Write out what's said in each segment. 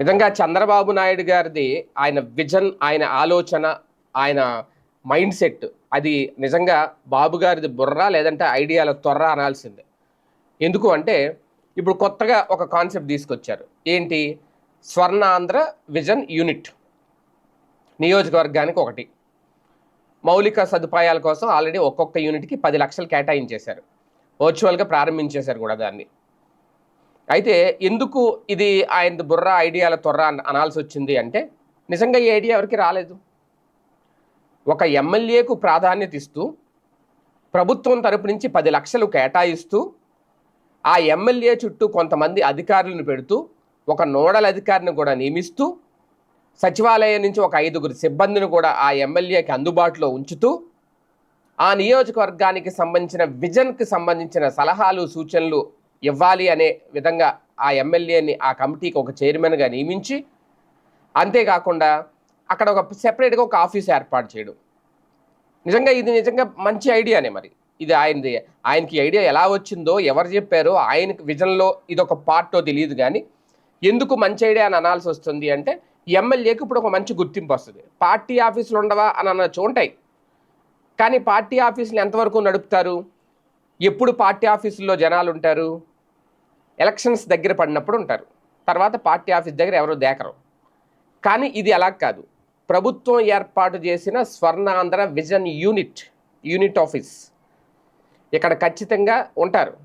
నిజంగా చంద్రబాబు నాయుడు గారిది ఆయన విజన్ ఆయన ఆలోచన ఆయన మైండ్ సెట్ అది నిజంగా బాబు గారిది బుర్ర లేదంటే ఐడియాల త్వర అనాల్సిందే. ఎందుకు అంటే ఇప్పుడు కొత్తగా ఒక కాన్సెప్ట్ తీసుకొచ్చారు. ఏంటి? Swarnandhra vision unit. నియోజకవర్గానికి ఒకటి. మౌలిక సదుపాయాల కోసం ఆల్రెడీ ఒక్కొక్క యూనిట్కి పది లక్షలు కేటాయించేశారు. వర్చువల్గా ప్రారంభించేశారు కూడా దాన్ని. అయితే ఎందుకు ఇది ఆయన బుర్ర ఐడియాల త్వర అనాల్సి వచ్చింది అంటే నిజంగా ఈ ఐడియా ఎవరికి రాలేదు. ఒక ఎమ్మెల్యేకు ప్రాధాన్యత ఇస్తూ ప్రభుత్వం తరపు నుంచి పది లక్షలు కేటాయిస్తూ ఆ ఎమ్మెల్యే చుట్టూ కొంతమంది అధికారులను పెడుతూ ఒక నోడల్ అధికారిని కూడా నియమిస్తూ సచివాలయం నుంచి ఒక ఐదుగురు సిబ్బందిని కూడా ఆ ఎమ్మెల్యేకి అందుబాటులో ఉంచుతూ ఆ నియోజకవర్గానికి సంబంధించిన విజన్కి సంబంధించిన సలహాలు సూచనలు ఇవ్వాలి అనే విధంగా ఆ ఎమ్మెల్యేని ఆ కమిటీకి ఒక చైర్మన్గా నియమించి అంతేకాకుండా అక్కడ ఒక సెపరేట్గా ఒక ఆఫీస్ ఏర్పాటు చేయడం. నిజంగా ఇది నిజంగా మంచి ఐడియానే మరి. ఇది ఆయనది ఆయనకి ఐడియా ఎలా వచ్చిందో ఎవరు చెప్పారో ఆయనకి విజన్లో ఇది ఒక పార్టో తెలియదు కానీ ఎందుకు మంచి ఐడియా అని అనాల్సి వస్తుంది అంటే ఎమ్మెల్యేకి ఇప్పుడు ఒక మంచి గుర్తింపు వస్తుంది. పార్టీ ఆఫీసులు ఉండవా అని అనొచ్చు ఉంటాయి. కానీ పార్టీ ఆఫీసులు ఎంతవరకు నడుపుతారు? ఎప్పుడు పార్టీ ఆఫీసుల్లో జనాలు ఉంటారు ఎలక్షన్స్ దగ్గర పడినప్పుడు ఉంటారు. తర్వాత పార్టీ ఆఫీస్ దగ్గర ఎవరు దేకరు. కానీ ఇది అలా కాదు. ప్రభుత్వం ఏర్పాటు చేసిన Swarnandhra vision unit unit office ఇక్కడ ఖచ్చితంగా ఉంటారు.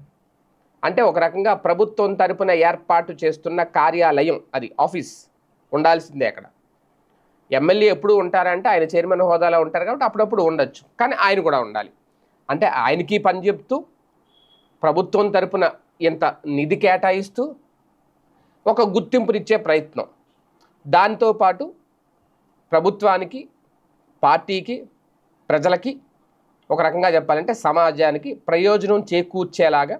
అంటే ఒక రకంగా ప్రభుత్వం తరపున ఏర్పాటు చేస్తున్న కార్యాలయం అది ఆఫీస్ ఉండాల్సిందే అక్కడ. ఎమ్మెల్యే ఎప్పుడు ఉంటారంటే ఆయన చైర్మన్ హోదాలో ఉంటారు కాబట్టి అప్పుడప్పుడు ఉండొచ్చు. కానీ ఆయన కూడా ఉండాలి. అంటే ఆయనకి పని చెప్తూ ప్రభుత్వం తరపున ఇంత నిధి కేటాయిస్తూ ఒక గుర్తింపునిచ్చే ప్రయత్నం. దాంతోపాటు ప్రభుత్వానికి పార్టీకి ప్రజలకి ఒక రకంగా చెప్పాలంటే సమాజానికి ప్రయోజనం చేకూర్చేలాగా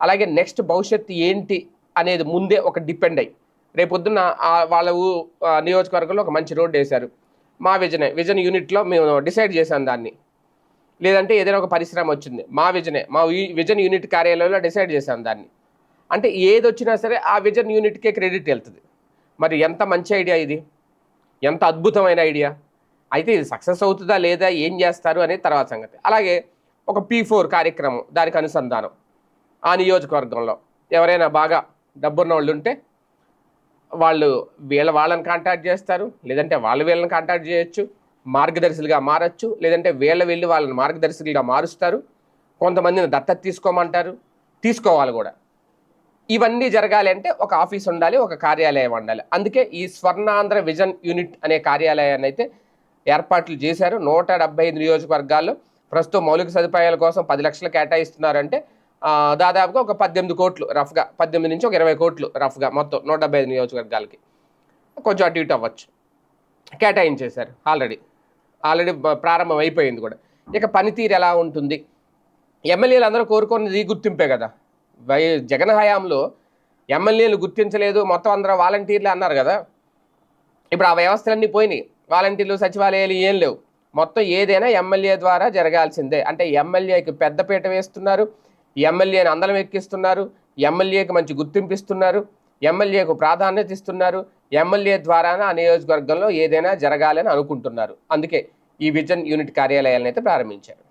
అలాగే నెక్స్ట్ భవిష్యత్తు ఏంటి అనేది ముందే ఒక డిపెండ్ అయ్యి. రేపొద్దున వాళ్ళ నియోజకవర్గంలో ఒక మంచి రోడ్డు వేశారు. మా విజన్ విజన్ యూనిట్లో మేము డిసైడ్ చేశాం దాన్ని. లేదంటే ఏదైనా ఒక పరిశ్రమ వచ్చింది. మా విజనే మా విజన్ యూనిట్ కార్యాలయంలో డిసైడ్ చేశాం దాన్ని. అంటే ఏది వచ్చినా సరే ఆ విజన్ యూనిట్కే క్రెడిట్ వెళ్తుంది. మరి ఎంత మంచి ఐడియా ఇది? ఎంత అద్భుతమైన ఐడియా? అయితే ఇది సక్సెస్ అవుతుందా లేదా? ఏం చేస్తారు? అనేది తర్వాత సంగతి. అలాగే ఒక పీ ఫోర్ కార్యక్రమం దానికి అనుసంధానం ఆ నియోజకవర్గంలో. ఎవరైనా బాగా డబ్బున్న వాళ్ళు ఉంటే వాళ్ళు వీళ్ళ వాళ్ళని కాంటాక్ట్ చేస్తారు లేదంటే వాళ్ళు వీళ్ళని కాంటాక్ట్ చేయొచ్చు. మార్గదర్శులుగా మారచ్చు లేదంటే వీళ్ళ వెళ్ళి వాళ్ళని మార్గదర్శకులుగా మారుస్తారు. కొంతమందిని దత్తత తీసుకోమంటారు. తీసుకోవాలి కూడా. ఇవన్నీ జరగాలి అంటే ఒక ఆఫీస్ ఉండాలి ఒక కార్యాలయం ఉండాలి. అందుకే ఈ స్వర్ణాంధ్ర విజన్ యూనిట్ అనే కార్యాలయాన్ని అయితే ఏర్పాట్లు చేశారు. నూట డెబ్బై ఐదు నియోజకవర్గాల్లో ప్రస్తుతం మౌలిక సదుపాయాల కోసం పది లక్షలు కేటాయిస్తున్నారంటే దాదాపుగా ఒక పద్దెనిమిది కోట్లు రఫ్గా పద్దెనిమిది నుంచి ఒక ఇరవై కోట్లు రఫ్గా మొత్తం నూట డెబ్బై ఐదు నియోజకవర్గాలకి. కొంచెం అటు ఇటు అవ్వచ్చు. కేటాయించేశారు ఆల్రెడీ. ఆల్రెడీ ప్రారంభం అయిపోయింది కూడా. ఇక పనితీరు ఎలా ఉంటుంది? ఎమ్మెల్యేలు అందరూ కోరుకున్నది ఈ గుర్తింపే కదా. వై జగన్ హయాంలో ఎమ్మెల్యేలు గుర్తించలేదు మొత్తం అందరూ వాలంటీర్లు అన్నారు కదా. ఇప్పుడు ఆ వ్యవస్థలన్నీ పోయినాయి. వాలంటీర్లు సచివాలయాలు ఏం లేవు. మొత్తం ఏదైనా ఎమ్మెల్యే ద్వారా జరగాల్సిందే. అంటే ఎమ్మెల్యేకి పెద్దపీట వేస్తున్నారు ఎమ్మెల్యేని అందలం ఎక్కిస్తున్నారు ఎమ్మెల్యేకి మంచి గుర్తింపు ఇస్తున్నారు. ఎమ్మెల్యేకు ప్రాధాన్యత ఇస్తున్నారు. ఎమ్మెల్యే ద్వారానే ఆ నియోజకవర్గంలో ఏదైనా జరగాలని అనుకుంటున్నారు. అందుకే ఈ విజన్ యూనిట్ కార్యాలయాలను అయితే ప్రారంభించారు.